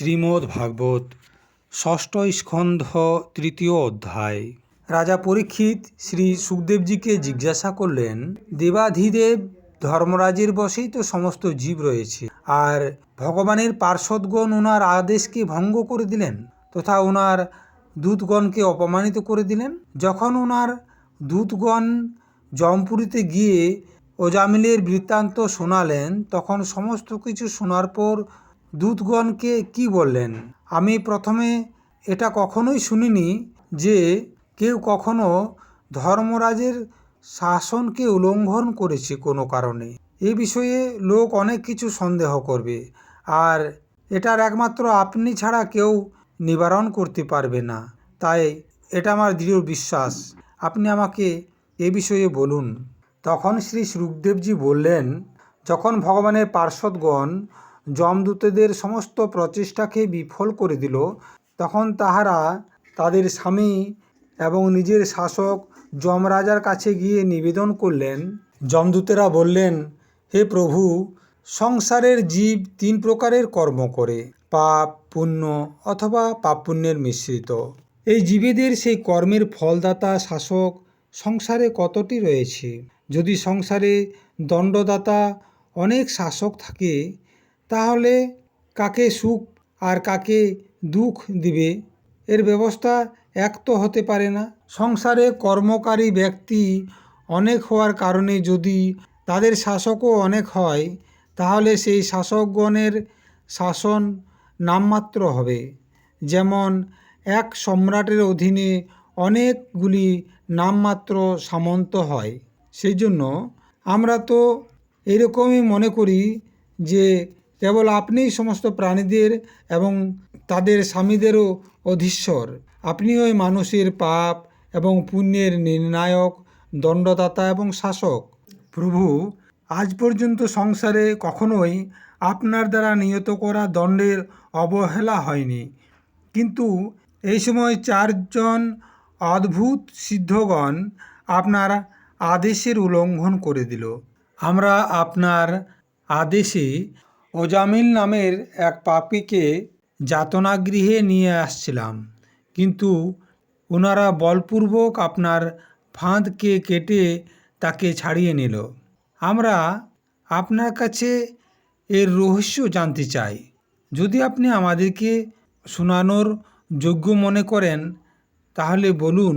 শ্রীমদ্ ভাগবত, ষষ্ঠ স্কন্ধ তৃতীয় অধ্যায়। রাজা পরীক্ষিত শ্রী সুখদেবজিকে জিজ্ঞাসা করলেন, দেবাধিদেব, ধর্মরাজের বশেই তো সমস্ত জীব রয়েছে, আর ভগবানের পার্শ্বদগণ ওনার আদেশকে ভঙ্গ করে দিলেন তথা ওনার দূতগণকে অপমানিত করে দিলেন? যখন ওনার দূতগণ জমপুরীতে গিয়ে ওজামিলের বৃত্তান্ত শোনালেন, তখন সমস্ত কিছু শোনার পর দূতগণকে কি বললেন? আমি প্রথমে এটা কখনোই শুনিনি যে কেউ কখনো ধর্মরাজের শাসনকে উল্লঙ্ঘন করেছে কোনো কারণে। এ বিষয়ে লোক অনেক কিছু সন্দেহ করবে, আর এটার একমাত্র আপনি ছাড়া কেউ নিবারণ করতে পারবে না। তাই এটা আমার দৃঢ় বিশ্বাস। আপনি আমাকে এ বিষয়ে বলুন। তখন শ্রী সুখদেবজি বললেন, যখন ভগবানের পার্শ্বদগণ যমদূতদের সমস্ত প্রচেষ্টাকে বিফল করে দিল। তখন তাহারা তাদের স্বামী এবং নিজের শাসক যমরাজার কাছে গিয়ে নিবেদন করলেন। যমদূতেরা বললেন, হে প্রভু, সংসারের জীব তিন প্রকারের কর্ম করে, পাপ, পুণ্য অথবা পাপ পুণ্যের মিশ্রিত। এই জীবেদের সেই কর্মের ফলদাতা, শাসক সংসারে কতটি রয়েছে? যদি সংসারে দণ্ডদাতা অনেক শাসক থাকে তাহলে কাকে সুখ আর কাকে দুঃখ দিবে? এর ব্যবস্থা এক তো হতে পারে না। সংসারে কর্মকারী ব্যক্তি অনেক হওয়ার কারণে যদি তাদের শাসকও অনেক হয়, তাহলে সেই শাসকগণের শাসন নামমাত্র হবে। যেমন, এক সম্রাটের অধীনে অনেকগুলি নামমাত্র সামন্ত হয়। সেই জন্য আমরা তো এরকমই মনে করি যে কেবল আপনিই সমস্ত প্রাণীদের এবং তাদের স্বামীদেরও অধীশ্বর। আপনি ওই মানুষের পাপ এবং পুণ্যের নির্ণায়ক, দণ্ডদাতা এবং শাসক। প্রভু, আজ পর্যন্ত সংসারে কখনোই আপনার দ্বারা নিয়ত করা দণ্ডের অবহেলা হয়নি। কিন্তু এই সময় চারজন অদ্ভুত সিদ্ধগণ আপনার আদেশের উল্লঙ্ঘন করে দিল। আমরা আপনার আদেশে ওজামিল নামের এক পাপীকে যাতনাগৃহে নিয়ে আসছিলাম। কিন্তু ওনারা বলপূর্বক আপনার ফাঁদকে কেটে তাকে ছাড়িয়ে নিল। আমরা আপনার কাছে এর রহস্য জানতে চাই। যদি আপনি আমাদেরকে শোনানোর যোগ্য মনে করেন, তাহলে বলুন,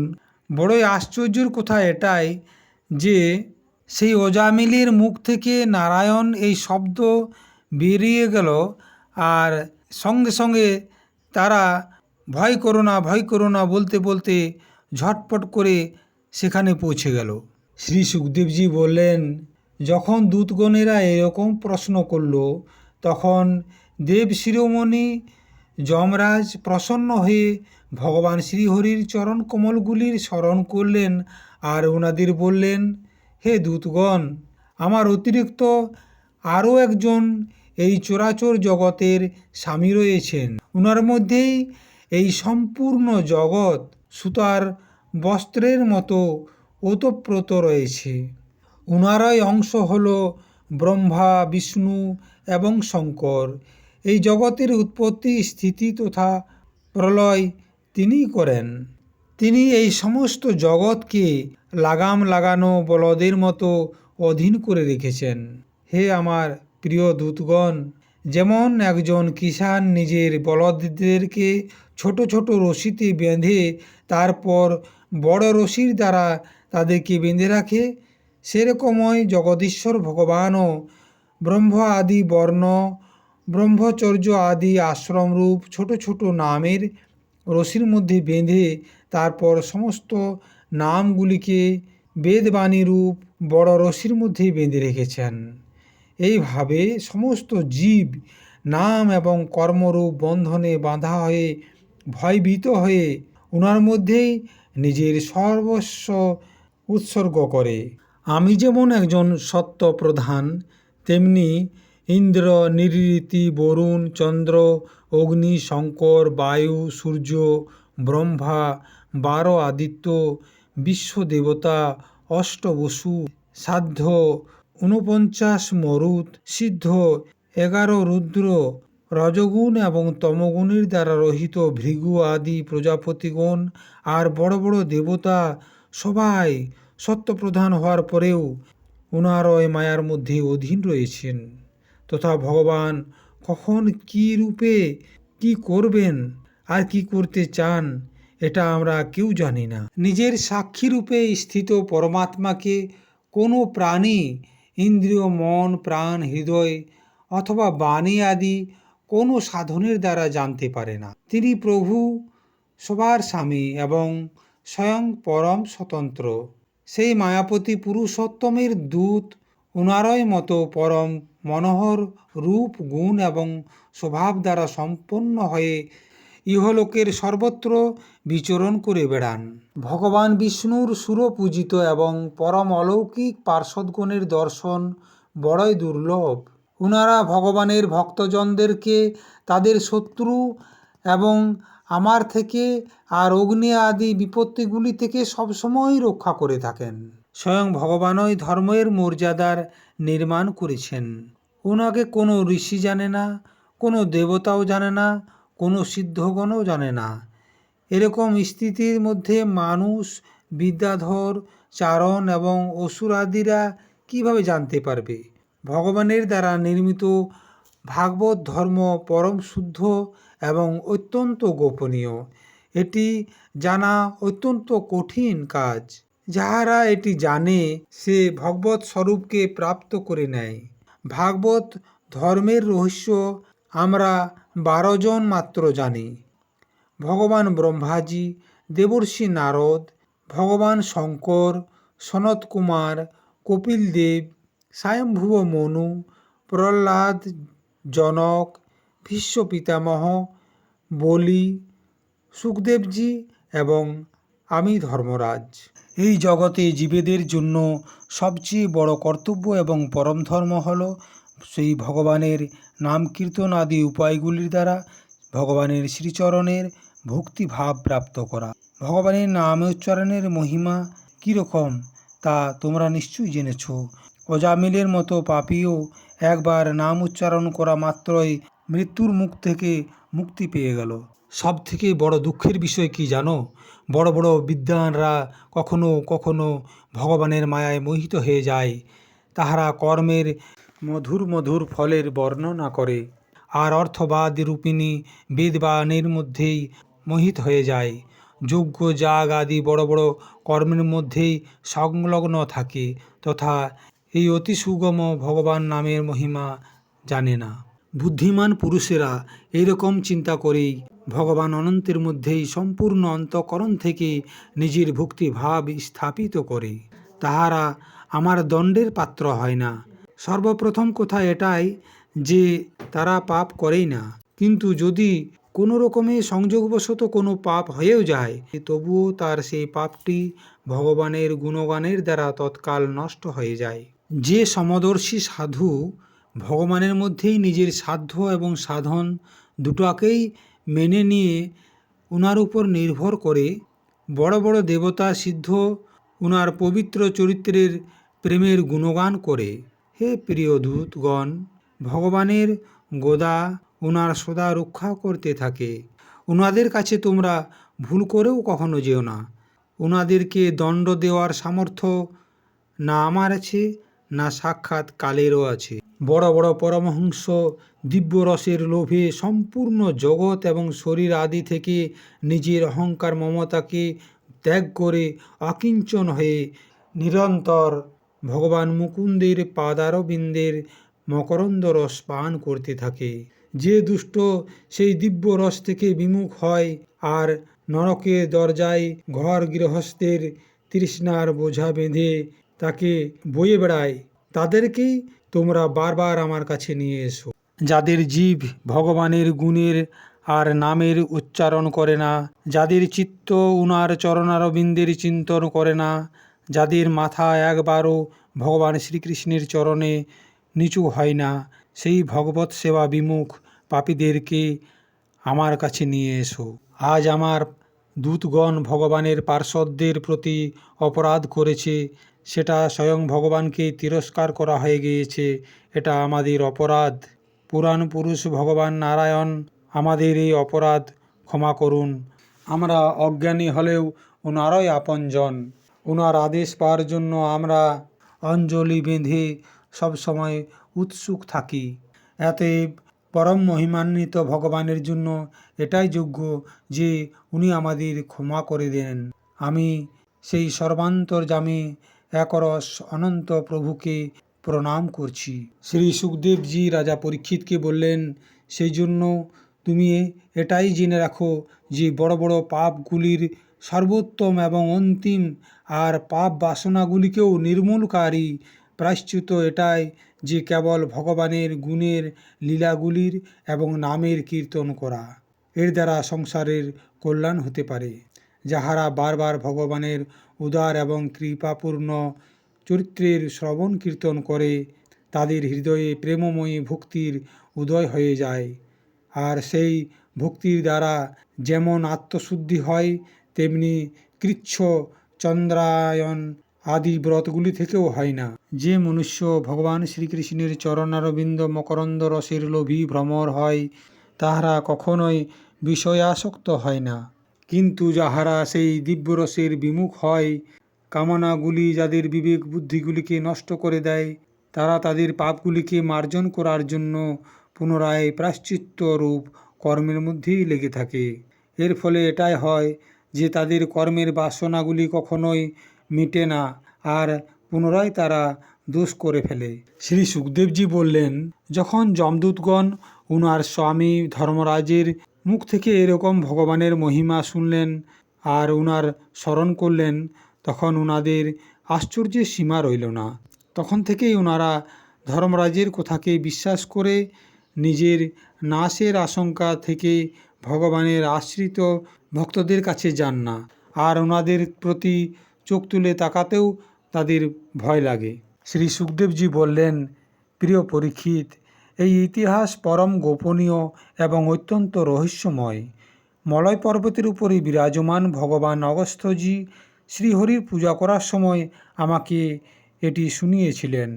বড়ই আশ্চর্যের কথা এটাই যে সেই ওজামিলের মুখ থেকে নারায়ণ এই শব্দ বেরিয়ে গেল। আর সঙ্গে সঙ্গে তারা, ভয় করো না, ভয় করো না বলতে বলতে ঝটপট করে সেখানে পৌঁছে গেল। শ্রী সুখদেবজি বললেন, যখন দূতগণেরা এরকম প্রশ্ন করল, তখন দেব শিরোমণি যমরাজ প্রসন্ন হয়ে ভগবান শ্রীহরির চরণ কমলগুলির স্মরণ করলেন আর ওনাদের বললেন, হে দূতগণ, আমার অতিরিক্ত আরও একজন এই চরাচর জগতের স্বামী রয়েছেন। ওনার মধ্যেই এই সম্পূর্ণ জগৎ সুতার বস্ত্রের মতো ওতপ্রোত রয়েছে। ওনারাই অংশ হল ব্রহ্মা, বিষ্ণু এবং শঙ্কর। এই জগতের উৎপত্তি, স্থিতি তথা প্রলয় তিনিই করেন। তিনি এই সমস্ত জগৎকে লাগাম লাগানো বলদের মতো অধীন করে রেখেছেন। হে আমার প্রিয় দূতগণ, যেমন একজন কিষান নিজের বলদদেরকে ছোট ছোট রশিতে বেঁধে, তারপর বড় রশির দ্বারা তাদেরকে বেঁধে রাখে, সেরকমই জগদীশ্বর ভগবানও ব্রহ্ম আদি বর্ণ, ব্রহ্মচর্য আদি আশ্রমরূপ ছোট ছোট নামের রশির মধ্যে বেঁধে, তারপর সমস্ত নামগুলিকে বেদবাণী রূপ বড় রশির মধ্যে বেঁধে রেখেছেন। এইভাবে সমস্ত জীব নাম এবং কর্মরূপ বন্ধনে বাঁধা হয়ে, ভয়ভীত হয়ে ওনার মধ্যেই নিজের সর্বস্ব উৎসর্গ করে। আমি যেমন একজন সত্য প্রধান তেমনি ইন্দ্র, নিরীতি, বরুণ, চন্দ্র, অগ্নি, শঙ্কর, বায়ু, সূর্য, ব্রহ্মা, বারো আদিত্য বিশ্বদেবতা অষ্টবসু সাধ্য ঊনপঞ্চাশ মরুত সিদ্ধ এগারো রুদ্র রজগুণ এবং তমগুণের দ্বারা রহিত ভৃগু আদি প্রজাপতিগণ আর বড় বড় দেবতা সবাই সত্যপ্রধান হওয়ার পরেও ওই মায়ার মধ্যে অধীন রয়েছেন। তথা ভগবান কখন কি রূপে কি করবেন, আর কি করতে চান, এটা আমরা কেউ জানি না। নিজের সাক্ষী রূপে স্থিত পরমাত্মাকে কোনো প্রাণী ইন্দ্রিয়, মন, প্রাণ, হৃদয় অথবা বাণী আদি কোনো সাধনের দ্বারা জানতে পারে না। তিনি প্রভু, সবার স্বামী এবং স্বয়ং পরম স্বতন্ত্র। সেই মায়াপতি পুরুষোত্তমের দূত, উনারই মতো পরম, মনোহর, রূপ, গুণ এবং স্বভাব দ্বারা সম্পন্ন হয়ে ইহলোকের সর্বত্র বিচরণ করে বেড়ান। ভগবান বিষ্ণুর সুরপূজিত এবং পরম অলৌকিক পার্শ্বদগণের দর্শন বড়ই দুর্লভ। উনারা ভগবানের ভক্তজনদেরকে তাদের শত্রু এবং আমার থেকে আর অগ্নি আদি বিপত্তিগুলি থেকে সবসময় রক্ষা করে থাকেন। স্বয়ং ভগবানই ধর্মের মর্যাদার নির্মাণ করেছেন। ওনাকে কোনো ঋষি জানে না, কোনো দেবতাও জানে না কোনো সিদ্ধগণও জানে না। এরকম স্থিতির মধ্যে মানুষ, বিদ্যাধর, চারণ এবং অসুরাদিরা কীভাবে জানতে পারবে? ভগবানের দ্বারা নির্মিত ভাগবত ধর্ম পরম শুদ্ধ এবং অত্যন্ত গোপনীয়। এটি জানা অত্যন্ত কঠিন কাজ। যাহারা এটি জানে, সে ভগবত স্বরূপকে প্রাপ্ত করে নেয়। ভাগবত ধর্মের রহস্য আমরা বারো জন মাত্র জানি। ভগবান ব্রহ্মাজি, দেবর্ষি নারদ, ভগবান শঙ্কর, সনত কুমার, কপিল দেব স্বয়ংভুব মনু, প্রহ্লাদ জনক, ভীষ্ম পিতামহ, বলি, সুখদেবজি এবং আমি ধর্মরাজ। এই জগতে জীবেদের জন্য সবচেয়ে বড় কর্তব্য এবং পরম ধর্ম হল সেই ভগবানের নাম কীর্তন আদি উপায়গুলির দ্বারা ভগবানের শ্রীচরণের ভক্তিভাব প্রাপ্ত করা। ভগবানের নাম উচ্চারণের মহিমা কীরকম তা তোমরা নিশ্চয়ই জেনেছ। অজামিলের মতো পাপিও একবার নাম উচ্চারণ করা মাত্রই মৃত্যুর মুখ থেকে মুক্তি পেয়ে গেল। সব থেকে বড় দুঃখের বিষয় কি জানো? বড় বড় বিদ্বানরা কখনো কখনো ভগবানের মায়ায় মোহিত হয়ে যায়। তাহারা কর্মের মধুর মধুর ফলের বর্ণনা করে, আর অর্থবাদ রূপিণী বেদবাণীর মধ্যেই মোহিত হয়ে যায়। যজ্ঞ, যাগ আদি বড় বড় কর্মের মধ্যেই সংলগ্ন থাকে, তথা এই অতি সুগম ভগবান নামের মহিমা জানে না। বুদ্ধিমান পুরুষেরা এরকম চিন্তা করেই ভগবান অনন্তের মধ্যেই সম্পূর্ণ অন্তঃকরণ থেকে নিজের ভক্তিভাব স্থাপিত করে। তাহারা আমার দণ্ডের পাত্র হয় না। সর্বপ্রথম কথা এটাই যে তারা পাপ করেই না। কিন্তু যদি কোনো রকমে সংযোগবশত কোনো পাপ হয়েও যায়, তবুও তার সেই পাপটি ভগবানের গুণগানের দ্বারা তৎকাল নষ্ট হয়ে যায়। যে সমদর্শী সাধু ভগবানের মধ্যেই নিজের সাধ্য এবং সাধন দুটাকেই মেনে নিয়ে ওনার উপর নির্ভর করে, বড় বড় দেবতা সিদ্ধ ওনার পবিত্র চরিত্রের প্রেমের গুণগান করে। হে প্রিয় দূতগণ, ভগবানের গোদা ওনার সদা রক্ষা করতে থাকে। ওনাদের কাছে তোমরা ভুল করেও কখনো যেও না। ওনাদেরকে দণ্ড দেওয়ার সামর্থ্য না আমার আছে, না সাক্ষাৎ কালেরও আছে। বড় বড় পরমহংস, দিব্য রসের লোভে সম্পূর্ণ জগৎ এবং শরীর আদি থেকে নিজের অহংকার মমতাকে ত্যাগ করে অকিঞ্চন হয়ে নিরন্তর ভগবান মুকুন্দের পাদারবিন্দের মকরন্দ রস পান করতে থাকে। যে দুষ্ট সেই দিব্য রস থেকে বিমুখ হয় আর নরকের দরজায় ঘর গৃহস্থের তৃষ্ণার বোঝা বেঁধে তাকে বয়ে বেড়ায়। তাদেরকেই তোমরা বারবার আমার কাছে নিয়ে এসো। যাদের জীব ভগবানের গুণের আর নামের উচ্চারণ করে না, যাদের চিত্ত উনার চরণারবিন্দের চিন্তন করে না যাদের মাথা একবারও ভগবান শ্রীকৃষ্ণের চরণে নিচু হয় না, সেই ভগবত সেবা বিমুখ পাপীদেরকে আমার কাছে নিয়ে এসো। আজ আমার দূতগণ ভগবানের পার্শ্বদের প্রতি অপরাধ করেছে, সেটা স্বয়ং ভগবানকে তিরস্কার করা হয়ে গিয়েছে, এটা আমাদের অপরাধ। পুরাণ পুরুষ ভগবান নারায়ণ, আমাদের এই অপরাধ ক্ষমা করুন। আমরা অজ্ঞানী হলেও ওনারই আপনজন। ওনার আদেশ পাওয়ার জন্য আমরা অঞ্জলি বেঁধে সবসময় উৎসুক থাকি। এতে পরম মহিমান্বিত ভগবানের জন্য এটাই যোগ্য যে উনি আমাদের ক্ষমা করে দেন। আমি সেই সর্বান্তর্যামী একরস অনন্ত প্রভুকে প্রণাম করছি। শ্রী সুখদেবজি রাজা পরীক্ষিতকে বললেন, সেই জন্য তুমি এটাই জেনে রাখো যে বড় বড় পাপগুলির সর্বোত্তম এবং অন্তিম, আর পাপ বাসনাগুলিকেও নির্মূলকারী। প্রায়শ্চিত এটাই যে কেবল ভগবানের গুণের লীলাগুলির এবং নামের কীর্তন করা, এর দ্বারা সংসারের কল্যাণ হতে পারে, যাহারা বারবার ভগবানের উদার এবং কৃপাপূর্ণ চরিত্রের শ্রবণ কীর্তন করে, তাদের হৃদয়ে প্রেমময়ী ভক্তির উদয় হয়ে যায়। আর সেই ভক্তির দ্বারা যেমন আত্মশুদ্ধি হয় তেমনি কৃচ্ছ চন্দ্রায়ন আদি ব্রতগুলি থেকেও হয় না। যে মনুষ্য ভগবান শ্রীকৃষ্ণের চরণারবিন্দ মকরন্দ রসের লোভী ভ্রমর হয়, তাহারা কখনোই বিষয়াসক্ত হয় না। কিন্তু যাহারা সেই দিব্যরসের বিমুখ হয়, কামনাগুলি যাদের বিবেক বুদ্ধিগুলিকে নষ্ট করে দেয়, তারা তাদের পাপগুলিকে মার্জন করার জন্য পুনরায় প্রাশ্চিত্য রূপ কর্মের মধ্যেই লেগে থাকে। এর ফলে এটাই হয় যে তাদের কর্মের বাসনাগুলি কখনোই মিটে না আর পুনরায় তারা দোষ করে ফেলে। শ্রী সুখদেবজি বললেন, যখন যমদূতগণ উনার স্বামী ধর্মরাজের মুখ থেকে এরকম ভগবানের মহিমা শুনলেন আর উনার স্মরণ করলেন, তখন উনাদের আশ্চর্যের সীমা রইল না। তখন থেকেই ওনারা ধর্মরাজের কথাকে বিশ্বাস করে নিজের নাশের আশঙ্কা থেকে ভগবানের আশ্রিত ভক্তদের কাছে যান না আর ওনাদের প্রতি চোখ তুলে তাকাতেও তাদের ভয় লাগে। শ্রী সুখদেবজি বললেন, প্রিয় পরীক্ষিত, এই ইতিহাস পরম গোপনীয় এবং অত্যন্ত রহস্যময়। মলয় পর্বতের উপরে বিরাজমান ভগবান অগস্ত্যজি শ্রীহরির পূজা করার সময় আমাকে এটি শুনিয়েছিলেন।